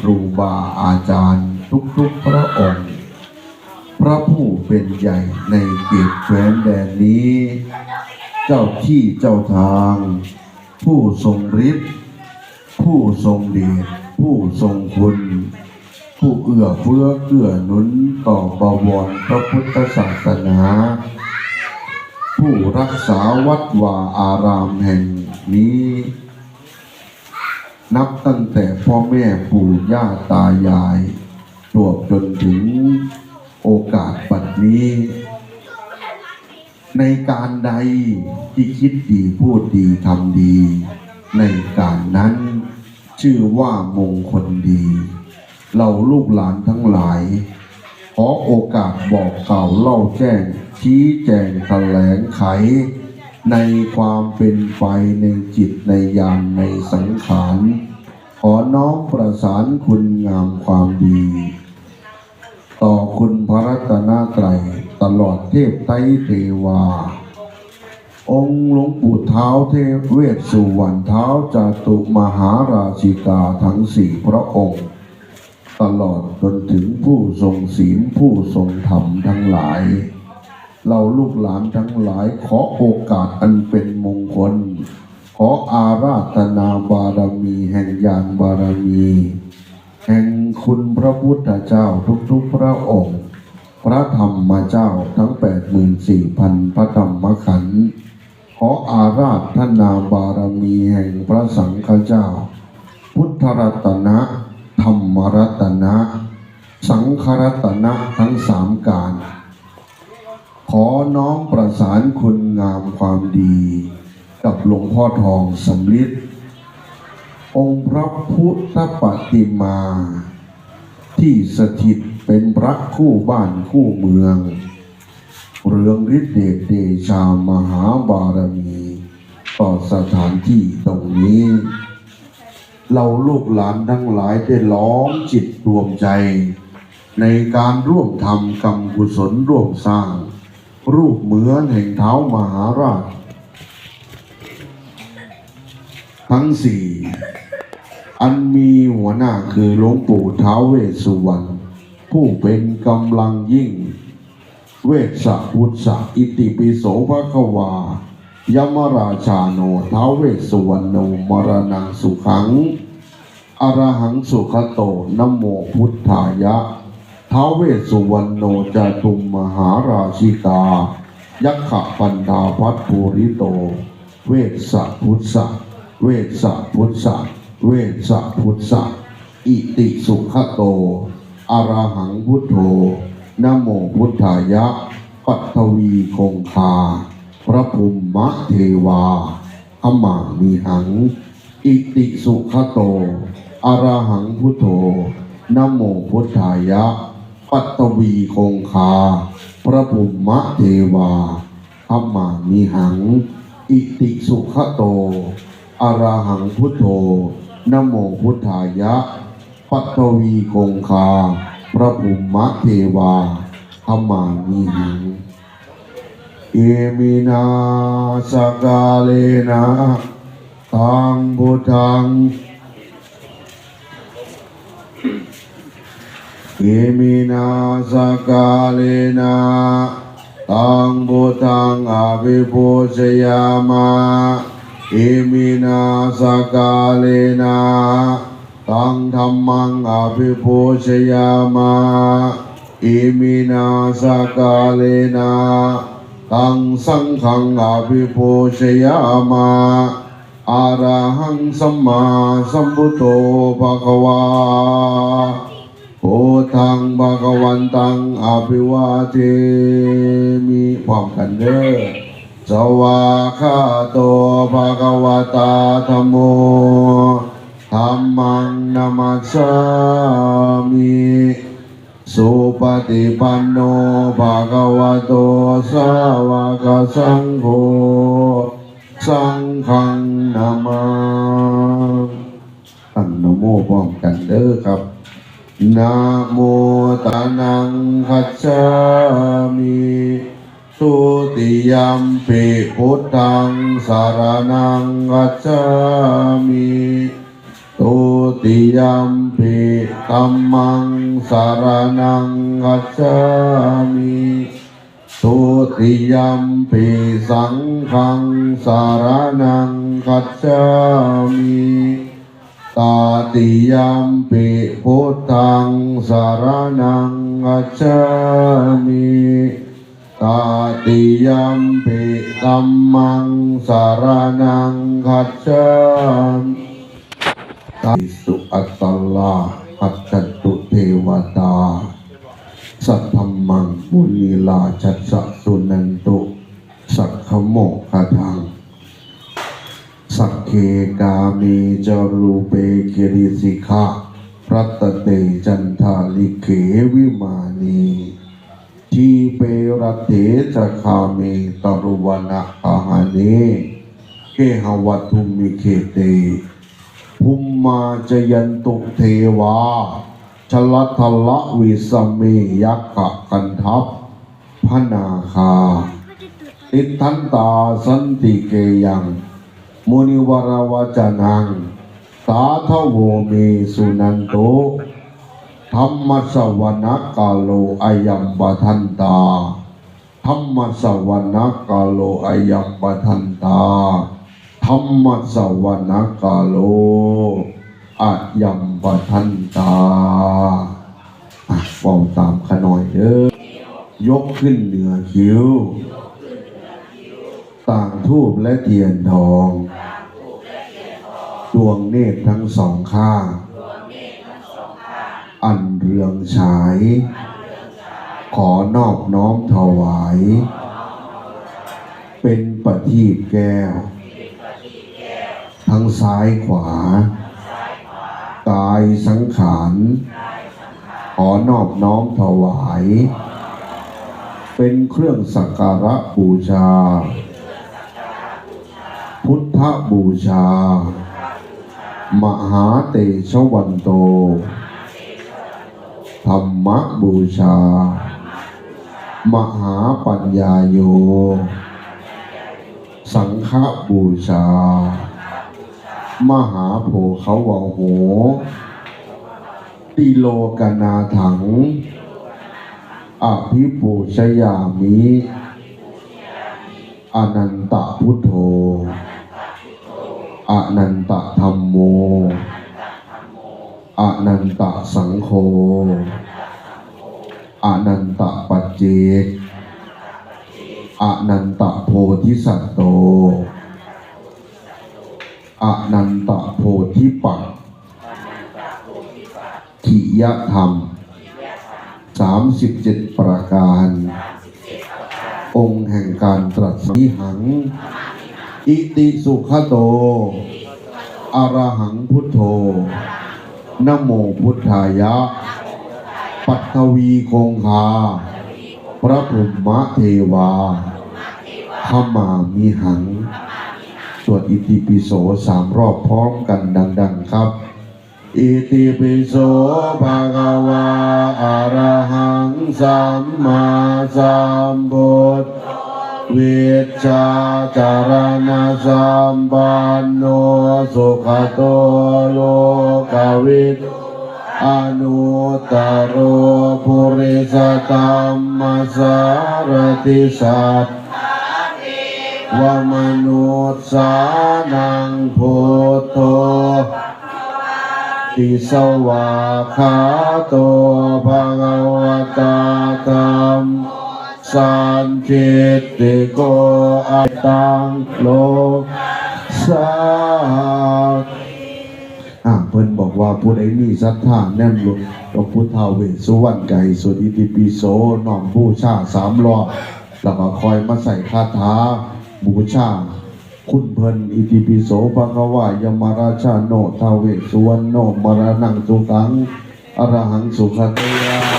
ครูบาอาจารย์ทุกๆพระองค์ พระผู้เป็นใหญ่ในเขตแคว้นแดนนี้ เจ้าที่เจ้าทาง ผู้ทรงฤทธิ์ผู้ทรงเดชผู้ทรงคุณ ผู้เอื้อเฟื้อเกื้อหนุนต่อบวรพระพุทธศาสนา ผู้รักษาวัดวาอารามแห่งนี้ นับตั้งแต่พ่อแม่ปู่ย่าตายายตวบจนถึงโอกาสปัจนี้ ในการใดที่คิดดีพูดดีทำดี ในการนั้นชื่อว่ามงคลดี เราลูกหลานทั้งหลาย ขอโอกาสบอกกล่าวเล่าแจ้ง ชี้แจงแถลงไข ในความเป็นไปในจิตในญาณในสังขาร ขอน้อมประสานคุณงามความดี ต่อคุณพระรัตนตรัยตลอดเทพไตรเทวา องค์หลวงปู่เท้าเทพเวสสุวรรณเท้าจาตุมหาราชิกาทั้งสี่พระองค์ ตลอดจนถึงผู้ทรงศีลผู้ทรงธรรมทั้งหลาย เราลูกหลานทั้งหลายขอโอกาสอันเป็นมงคล ขออาราธนาบารมีแห่งญาณบารมี แห่งคุณพระพุทธเจ้าทุกๆพระองค์ พระธรรมเจ้าทั้ง 84,000 พระธรรมขันธ์ขออาราธนาบารมีแห่งพระสังฆเจ้า พุทธรัตนะธรรมรัตนะ สังฆรัตนะทั้งสามการ ขอน้อมประสานคุณงามความดี กับหลวงพ่อทองสำลิดองค์พระพุทธปฏิมา ที่สถิตเป็นพระคู่บ้านคู่เมือง เรืองฤทธิเดชเดชามหาบารมีต่อสถานที่ตรงนี้ เราลูกหลานทั้งหลายได้ล้อมจิตรวมใจ ในการร่วมทำกรรมกุศลร่วมสร้าง รูปเหมือนแห่งเท้ามหาราช ทั้งสี่ อันมีหัวหน้าคือหลวงปู่ท้าเวสสุวรรณผู้เป็นกำลังยิ่ง เวสสะพุทธะอิติปิโสภควายมราชาโนท้าเวสสุวรรณนมรณังสุขัง อรหังสุขโตนะโมพุทธายะ ท้าเวสสุวรรณโนจาตุมมหาราชิกา ยักขะปันดาพัทภูริโต เวสสะพุทธะเวสสะพุทธะเวสสะพุทธะอิติสุขโตอราหังพุทโธนโมพุทธายะ ปัทวีคงคา พระภูมิมะเทวาขมามีหัง อิติสุขโตอราหังพุทโธนโมพุทธายะ ปัตตวีคงคา พระภูมิมะเทวาขมามีหัง อิติสุขโตอราหังพุทโธนโมพุทธายะ ปัตตวีคงคา พระภูมิมะเทวาขมามีหัง เอมินาสกาเลนะตังพุทัง เอมินาสกาเลนะตังพุทธังอภิปุชยามาเอมินาสกาเลนะตังธรรมังอภิปุชยามาเอมินาสกาเลนะตังสังฆังอภิปุชยามาอาระหังสัมมาสัมพุทโธภะคะวา โอทังภะคะวันตังอภิวาเทมิพร้อมกันเด้อสวาคาโตภะคะวตาธัมโมธัมมังนามัสสามิสุปฏิปันโนภะคะวะโตสาวกสังโฆสังฆังนามาตั้งนโมพร้อมกันเด้อครับ นะโมตันังคัจฉามิทุติยัมปิพุทธังสารนังคัจฉามิตุติยัมปิธัมมังสารนังกัจฉามิทุติยัมปิสังฆังสารนังกัจฉามิ ตาติยัมปิพุทธังสารนังกัจฉามิตาติยัมปิธัมมังสารนังคัจฉามิตาสุอัตตลาอัจจตุเทวตา สัทธมมังมุนีลาชัสสะสุนันตุ สักขโมกขทัง สักเคกามีจรูเปกิริสิกขารัตเตจันทาลิเขวิมานีทีเปรเถจะคาเมตรุวนะอาหาเนเกหวัตุมิเคเตภุมมาจยันตุเทวาชลัทละวิสเมยักขะกันทัพพนาคาติทันตาสันติเกยัง มุนิวรวจนังตาทโวเมสุนันโตธรรมสวนักาโลอายัมปทันตาธรรมสวนักาโลอายัมปทันตาธรรมสวนักาโลอายัมปทันตาอะบอกตามขน่อยเด้อยกขึ้นเหนือคิ้ว ต่างทูบและเทียนทอง ดวงเนตรทั้งสองข้าง อันเรืองฉาย ขอนอบน้อมถวาย เป็นปฏิบแก้ว ทั้งซ้ายขวา กายสังขารขอนอบน้อมถวาย เป็นเครื่องสักการะบูชา พุทธบูชา มหาเตชวันโต ธรรมบูชา มหาปัญญาโย สังฆบูชา มหาโภควโห ติโลกนาถัง อภิปูชยามิอนันตพุทโธ อนันตธรรมโม อนันตสังโฆ อนันตปัจเจกอนันตโพธิสัตโต อนันตโพธิปักขิยธรรมสามสิบเจ็ดประการ องค์แห่งการตรัสนิหัง อิติสุขโต อรหังพุทโธนโมพุทธายะ ปัทวีคงคา พระพรหมเทวาขมามีหัง สวดอิติปิโสสามรอบพร้อมกันดัง ๆครับ อิติปิโสภะคะวาอะระหังสัมมาสัมพุทธ วชชาจารณะสัมปันโนสุขโตโลกวิทอนุตตโรปุริสตัมมาสารติสัตวมนุษย์สานังพุทโธติสวาคาโตภะวะตาธรรม สันจิตติโกอัตตังโลกสาอ่าเพิ่นบอกว่าผู้ใดมีศรัทธาแน่นหลุดหลวงพุทธาเวสสุวรรณไก่สวดอิติปิโสน้อมบูชาสามรอบแล้วก็คอยมาใส่คาถาบูชา คุณเพิ่นอิติปิโสภะคะวายมราชาโนทาเวสุวรรณโนมรณังสุขังอรหังสุขเตย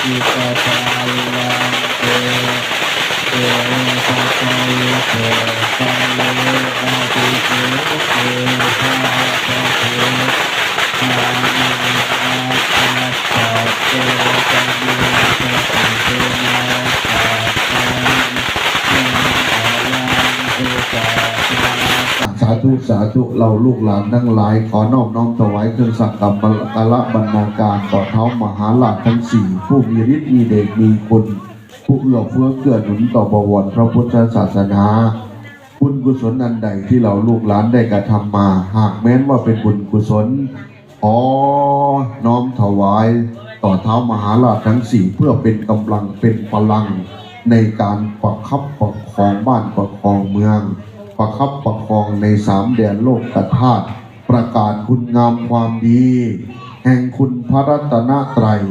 ยังาธุสาธุเราลูกหลานทั้งหลาย ขอนอบน้อมถวายเครื่องสักการะกาละบรรณาการต่อเท้ามหาราชทั้งสี่ผู้มีฤทธิ์มีเดชมีคุณผู้เอื้อเฟื้อเกื้อหนุนต่อบวรพระพุทธศาสนาบุญกุศลอันใดที่เราลูกหลานได้กระทำมา หากแม้นว่าเป็นบุญกุศลขอน้อมถวายต่อเท้ามหาราชทั้งสี่เพื่อเป็นกำลังเป็นพลังในการประคับประคองบ้านประคองเมือง ประคับประคองในสามแดนโลกธาตุประกาศคุณงามความดี แห่งคุณพระรัตนตรัย